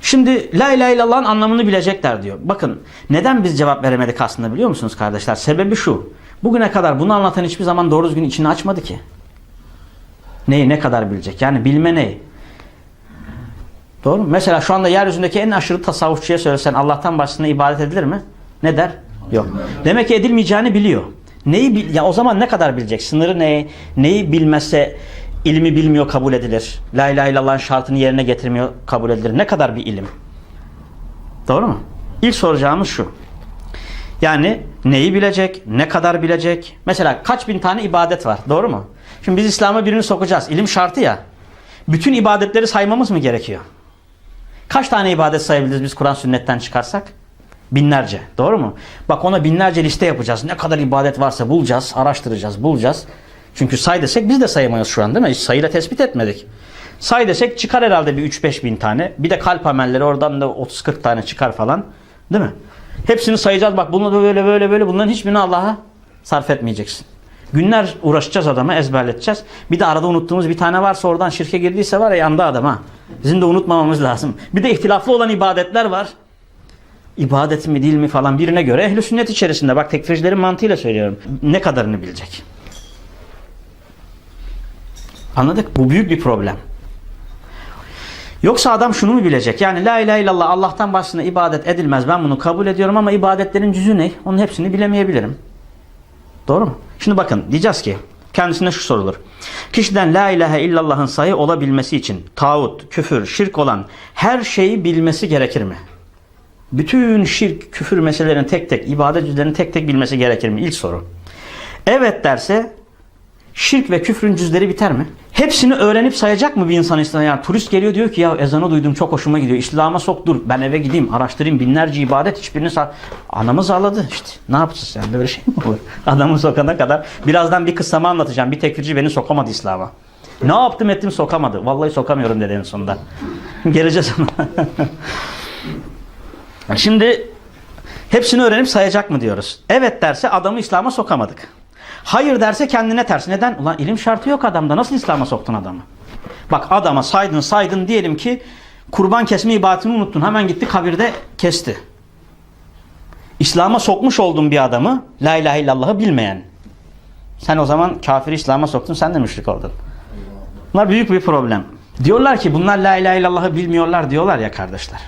Şimdi la ilahe illallah'ın anlamını bilecekler diyor. Bakın neden biz cevap veremedik aslında biliyor musunuz kardeşler? Sebebi şu. Bugüne kadar bunu anlatan hiçbir zaman doğru düzgün içini açmadı ki. Neyi ne kadar bilecek? Yani bilme ne? Doğru mu? Mesela şu anda yeryüzündeki en aşırı tasavvufçuya söylesen Allah'tan başkasına ibadet edilir mi? Ne der? Yok. Demek ki edilmeyeceğini biliyor. Neyi bil- ya o zaman ne kadar bilecek? Sınırı ne? Neyi bilmezse ilmi bilmiyor kabul edilir. La ilahe illallah'ın şartını yerine getirmiyor kabul edilir. Ne kadar bir ilim? Doğru mu? İlk soracağımız şu. Yani neyi bilecek, ne kadar bilecek? Mesela kaç bin tane ibadet var, doğru mu? Şimdi biz İslam'a birini sokacağız. İlim şartı ya. Bütün ibadetleri saymamız mı gerekiyor? Kaç tane ibadet sayabiliriz biz Kur'an sünnetten çıkarsak? Binlerce, doğru mu? Bak ona binlerce liste yapacağız. Ne kadar ibadet varsa bulacağız, araştıracağız, bulacağız. Çünkü say desek biz de sayamayız şu an değil mi? Hiç sayıyla tespit etmedik. Say desek çıkar herhalde bir 3-5 bin tane. Bir de kalp amelleri oradan da 30-40 tane çıkar falan. Değil mi? Hepsini sayacağız. Bak bunu böyle böyle böyle bunların hiçbirini Allah'a sarf etmeyeceksin. Günler uğraşacağız adama ezberleteceğiz. Bir de arada unuttuğumuz bir tane varsa oradan şirke girdiyse var ya yandı adam ha. Bizim de unutmamamız lazım. Bir de ihtilaflı olan ibadetler var. İbadet mi değil mi falan birine göre ehli sünnet içerisinde. Bak tekfircilerin mantığıyla söylüyorum. Ne kadarını bilecek? Anladık? Bu büyük bir problem. Yoksa adam şunu mu bilecek? Yani la ilahe illallah Allah'tan başkasına ibadet edilmez. Ben bunu kabul ediyorum ama ibadetlerin cüzü ne? Onun hepsini bilemeyebilirim. Doğru mu? Şimdi bakın diyeceğiz ki kendisine şu sorulur. Kişiden la ilahe illallah'ın sayı olabilmesi için tağut, küfür, şirk olan her şeyi bilmesi gerekir mi? Bütün şirk, küfür meselelerini tek tek, ibadet cüzlerini tek tek bilmesi gerekir mi? İlk soru. Evet derse şirk ve küfrün cüzleri biter mi? Hepsini öğrenip sayacak mı bir insan İslam'a? Yani turist geliyor diyor ki ya ezanı duydum çok hoşuma gidiyor. İslam'a sok dur ben eve gideyim araştırayım binlerce ibadet hiçbirini sa Anamız ağladı işte ne yapacağız yani böyle şey mi olur? Adamı sokana kadar birazdan bir kıssamı anlatacağım. Bir tekfirci beni sokamadı İslam'a. Ne yaptım ettim sokamadı. Vallahi sokamıyorum dedi en sonunda. Geleceğiz ona. Şimdi hepsini öğrenip sayacak mı diyoruz. Evet derse adamı İslam'a sokamadık. Hayır derse kendine ters. Neden? Ulan ilim şartı yok adamda. Nasıl İslam'a soktun adamı? Bak adama saydın saydın diyelim ki kurban kesme ibadetini unuttun. Hemen gitti kabirde kesti. İslam'a sokmuş oldun bir adamı la ilahe illallah'ı bilmeyen. Sen o zaman kafiri İslam'a soktun sen de müşrik oldun. Bunlar büyük bir problem. Diyorlar ki bunlar la ilahe illallah'ı bilmiyorlar diyorlar ya kardeşler.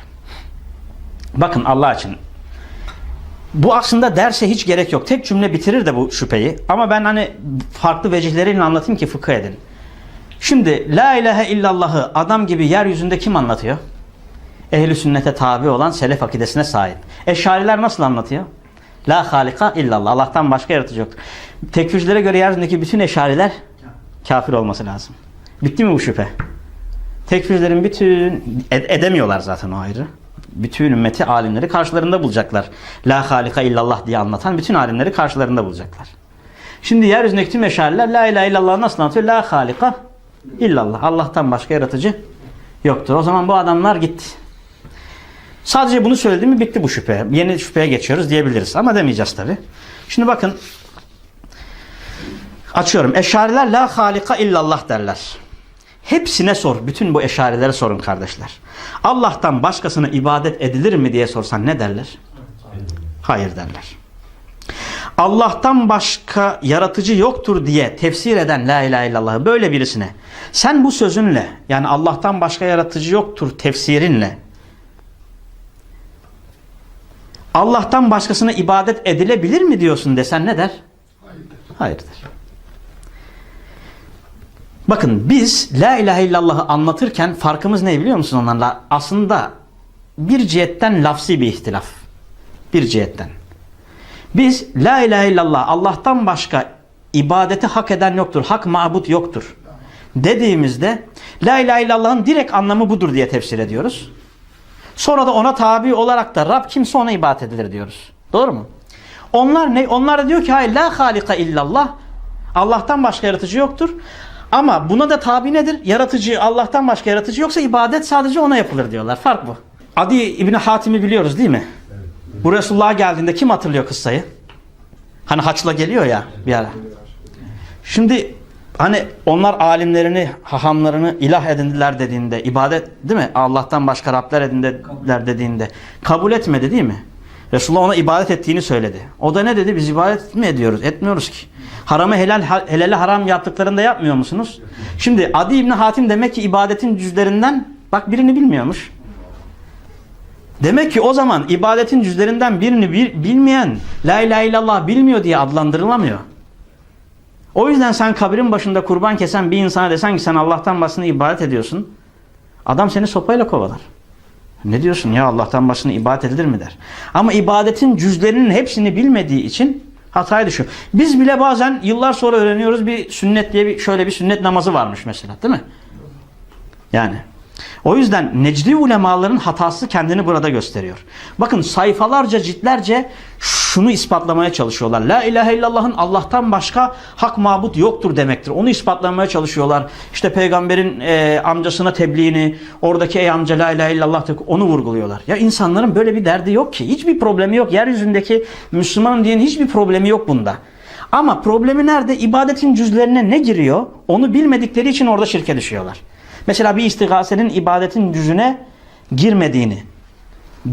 Bakın Allah için bu aslında derse hiç gerek yok. Tek cümle bitirir de bu şüpheyi. Ama ben hani farklı vecihleriyle anlatayım ki fıkıh edin. Şimdi la ilahe illallah'ı adam gibi yeryüzünde kim anlatıyor? Ehli sünnete tabi olan selef akidesine sahip. Eşariler nasıl anlatıyor? La halika illallah. Allah'tan başka yaratıcı yoktur. Tekfircilere göre yeryüzündeki bütün eşariler kafir olması lazım. Bitti mi bu şüphe? Tekfircilerin bütün ed- edemiyorlar zaten o ayrı. Bütün ümmeti alimleri karşılarında bulacaklar. La halika illallah diye anlatan bütün alimleri karşılarında bulacaklar. Şimdi yeryüzündeki tüm eşariler la ilahe illallah nasıl anlatıyor? La halika illallah. Allah'tan başka yaratıcı yoktur. O zaman bu adamlar gitti. Sadece bunu söyledim mi bitti bu şüphe. Yeni şüpheye geçiyoruz diyebiliriz. Ama demeyeceğiz tabi. Şimdi bakın. Açıyorum. Eşariler la halika illallah derler. Hepsine sor. Bütün bu eşarilere sorun kardeşler. Allah'tan başkasına ibadet edilir mi diye sorsan ne derler? Hayır derler. Allah'tan başka yaratıcı yoktur diye tefsir eden la ilahe illallah'ı böyle birisine sen bu sözünle yani Allah'tan başka yaratıcı yoktur tefsirinle Allah'tan başkasına ibadet edilebilir mi diyorsun desen ne der? Hayırdır. Bakın biz la ilahe illallah'ı anlatırken farkımız ne biliyor musun onlarla? Aslında bir cihetten lafsi bir ihtilaf. Bir cihetten. Biz la ilahe illallah Allah'tan başka ibadeti hak eden yoktur. Hak mabut yoktur. Dediğimizde la ilahe illallah'ın direkt anlamı budur diye tefsir ediyoruz. Sonra da ona tabi olarak da Rab kimse ona ibadet edilir diyoruz. Doğru mu? Onlar ne? Onlar da diyor ki hayır la halika illallah. Allah'tan başka yaratıcı yoktur. Ama buna da tabi nedir? Yaratıcı Allah'tan başka yaratıcı yoksa ibadet sadece ona yapılır diyorlar. Fark bu. Adi İbni Hatim'i biliyoruz değil mi? Bu Resulullah'a geldiğinde kim hatırlıyor kıssayı? Hani haçla geliyor ya bir ara. Şimdi Hani onlar alimlerini, hahamlarını ilah edindiler dediğinde, ibadet değil mi? Allah'tan başka Rabler edindiler dediğinde kabul etmedi değil mi? Resulullah ona ibadet ettiğini söyledi. O da ne dedi? Biz ibadet mi ediyoruz? Etmiyoruz ki. Haramı helal, helali haram yaptıklarında yapmıyor musunuz? Şimdi Adi İbni Hatim demek ki ibadetin cüzlerinden bak birini bilmiyormuş. Demek ki o zaman ibadetin cüzlerinden birini bil- bilmeyen La ilahe illallah bilmiyor diye adlandırılamıyor. O yüzden sen kabrin başında kurban kesen bir insana desen ki sen Allah'tan başını ibadet ediyorsun. Adam seni sopayla kovalar. Ne diyorsun ya Allah'tan başını ibadet edilir mi der. Ama ibadetin cüzlerinin hepsini bilmediği için hataya düşüyor. Biz bile bazen yıllar sonra öğreniyoruz bir sünnet diye bir şöyle bir sünnet namazı varmış mesela değil mi? Yani o yüzden Necdi ulemaların hatası kendini burada gösteriyor. Bakın sayfalarca ciltlerce şunu ispatlamaya çalışıyorlar. La ilahe illallah'ın Allah'tan başka hak mabut yoktur demektir. Onu ispatlamaya çalışıyorlar. İşte peygamberin e, amcasına tebliğini, oradaki ey amca la ilahe illallah onu vurguluyorlar. Ya insanların böyle bir derdi yok ki. Hiçbir problemi yok. Yeryüzündeki Müslüman diyen hiçbir problemi yok bunda. Ama problemi nerede? İbadetin cüzlerine ne giriyor? Onu bilmedikleri için orada şirke düşüyorlar. Mesela bir istigasenin ibadetin cüzüne girmediğini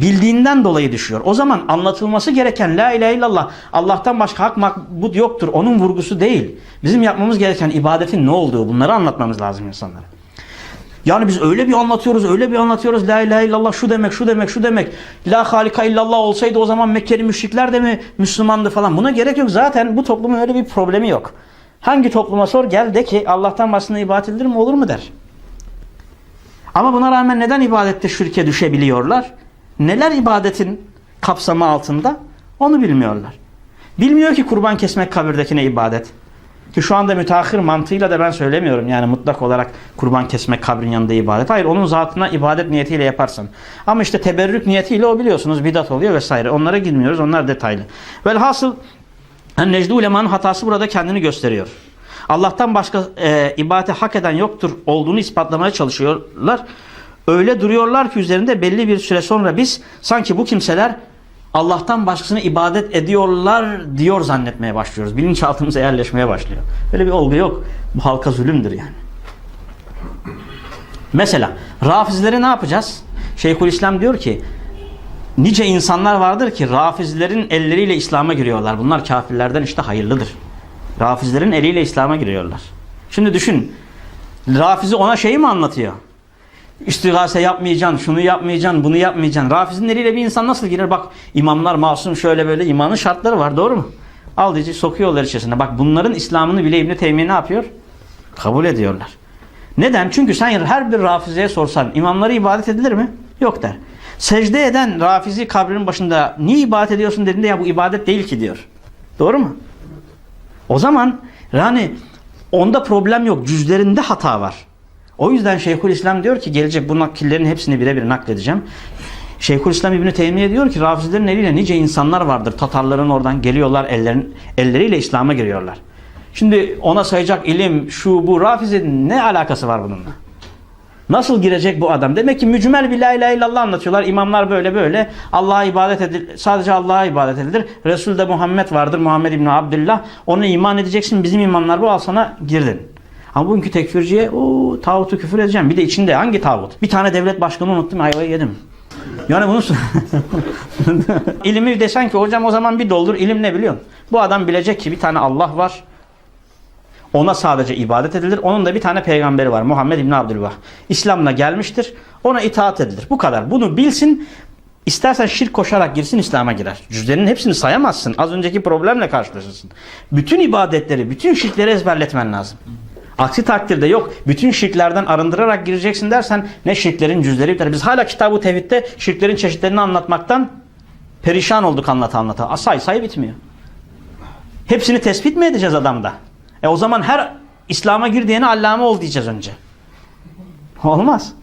bildiğinden dolayı düşüyor. O zaman anlatılması gereken la ilahe illallah Allah'tan başka hak makbut yoktur. Onun vurgusu değil. Bizim yapmamız gereken ibadetin ne olduğu bunları anlatmamız lazım insanlara. Yani biz öyle bir anlatıyoruz, öyle bir anlatıyoruz. La ilahe illallah şu demek, şu demek, şu demek. La halika illallah olsaydı o zaman Mekkeli müşrikler de mi Müslümandı falan. Buna gerek yok. Zaten bu toplumun öyle bir problemi yok. Hangi topluma sor gel de ki Allah'tan başına ibadet edilir mi olur mu der. Ama buna rağmen neden ibadette şirke düşebiliyorlar? Neler ibadetin kapsamı altında? Onu bilmiyorlar. Bilmiyor ki kurban kesmek kabirdekine ibadet. Ki şu anda müteahhir mantığıyla da ben söylemiyorum. Yani mutlak olarak kurban kesmek kabrin yanında ibadet. Hayır onun zatına ibadet niyetiyle yaparsın. Ama işte teberrük niyetiyle o biliyorsunuz bidat oluyor vesaire. Onlara girmiyoruz. Onlar detaylı. Velhasıl Necdi ulemanın hatası burada kendini gösteriyor. Allah'tan başka e, ibadete hak eden yoktur olduğunu ispatlamaya çalışıyorlar. Öyle duruyorlar ki üzerinde belli bir süre sonra biz sanki bu kimseler Allah'tan başkasını ibadet ediyorlar diyor zannetmeye başlıyoruz. Bilinçaltımıza yerleşmeye başlıyor. Böyle bir olgu yok. Bu halka zulümdür yani. Mesela Rafizleri ne yapacağız? Şeyhülislam diyor ki nice insanlar vardır ki Rafizlerin elleriyle İslam'a giriyorlar. Bunlar kafirlerden işte hayırlıdır. Rafizlerin eliyle İslam'a giriyorlar. Şimdi düşün. Rafizi ona şeyi mi anlatıyor? İstigase yapmayacaksın, şunu yapmayacaksın, bunu yapmayacaksın. Rafizin eliyle bir insan nasıl girer? Bak imamlar masum şöyle böyle imanın şartları var doğru mu? Al diyecek sokuyorlar içerisine. Bak bunların İslam'ını bile İbn-i ne yapıyor? Kabul ediyorlar. Neden? Çünkü sen her bir rafizeye sorsan imamları ibadet edilir mi? Yok der. Secde eden rafizi kabrinin başında niye ibadet ediyorsun dediğinde ya bu ibadet değil ki diyor. Doğru mu? O zaman yani onda problem yok. Cüzlerinde hata var. O yüzden Şeyhülislam diyor ki gelecek bu nakillerin hepsini birebir nakledeceğim. Şeyhülislam İbni Teymiye diyor ki Rafizlerin eliyle nice insanlar vardır. Tatarların oradan geliyorlar ellerin, elleriyle İslam'a giriyorlar. Şimdi ona sayacak ilim şu bu Rafiz'in ne alakası var bununla? Nasıl girecek bu adam? Demek ki mücmel bir la ilahe illallah anlatıyorlar. İmamlar böyle böyle. Allah'a ibadet edilir. Sadece Allah'a ibadet edilir. Resul de Muhammed vardır. Muhammed İbni Abdullah. Ona iman edeceksin. Bizim imamlar bu al sana girdin. Ama bugünkü tekfirciye o tağutu küfür edeceğim. Bir de içinde hangi tağut? Bir tane devlet başkanı unuttum ayvayı yedim. Yani bunu ilimi desen ki hocam o zaman bir doldur. İlim ne biliyorsun? Bu adam bilecek ki bir tane Allah var. Ona sadece ibadet edilir. Onun da bir tane peygamberi var. Muhammed İbni Abdülvah. İslam'la gelmiştir. Ona itaat edilir. Bu kadar. Bunu bilsin. İstersen şirk koşarak girsin İslam'a girer. Cüzlerinin hepsini sayamazsın. Az önceki problemle karşılaşırsın. Bütün ibadetleri, bütün şirkleri ezberletmen lazım. Aksi takdirde yok. Bütün şirklerden arındırarak gireceksin dersen ne şirklerin cüzleri biter. Biz hala kitabı tevhidde şirklerin çeşitlerini anlatmaktan perişan olduk anlata anlata. Say say bitmiyor. Hepsini tespit mi edeceğiz adamda? E o zaman her İslam'a gir diyene allame ol diyeceğiz önce. Olmaz.